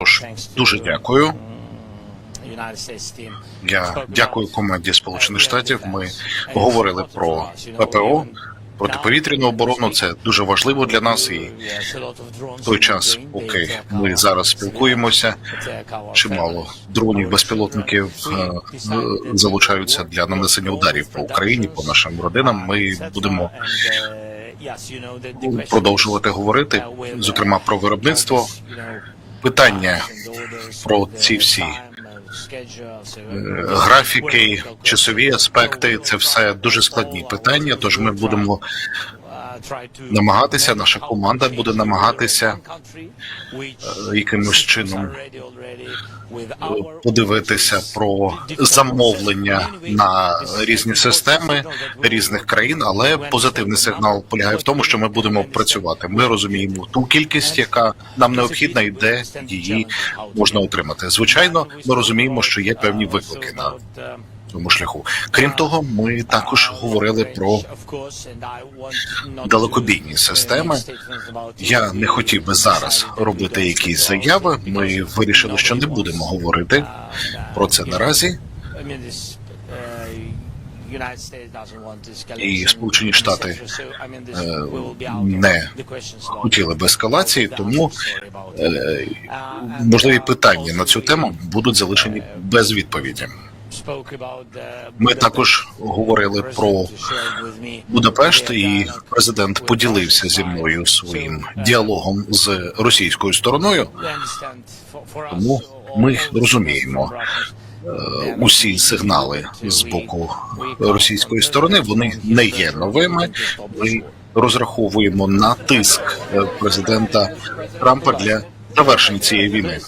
Тож дуже дякую. Я дякую команді Сполучених Штатів. Ми говорили про ППО, протиповітряну оборону. Це дуже важливо для нас. І в той час, поки ми зараз спілкуємося, чимало дронів безпілотників е, е, залучаються для нанесення ударів по Україні, по нашим родинам. Ми будемо продовжувати говорити, зокрема про виробництво. Питання про ці всі е, графіки, часові аспекти це все дуже складні питання. Тож ми будемо намагатися, наша команда буде намагатися е, якимось чином подивитися про замовлення на різні системи різних країн, але позитивний сигнал полягає в тому, що ми будемо працювати. Ми розуміємо ту кількість, яка нам необхідна, і де її можна отримати. Звичайно, ми розуміємо, що є певні виклики на цьому шляху. Крім того, ми також говорили про далекобійні системи. Я не хотів би зараз робити якісь заяви. Ми вирішили, що не будемо говорити про це наразі. І Сполучені Штати е, не хотіли б ескалації, тому е, можливі питання на цю тему будуть залишені без відповіді. Ми також говорили про Будапешт, і президент поділився зі мною своїм діалогом з російською стороною. Тому ми розуміємо Е, Усі сигнали з боку російської сторони вони не є новими. Ми розраховуємо на тиск е, президента Трампа для завершення цієї війни.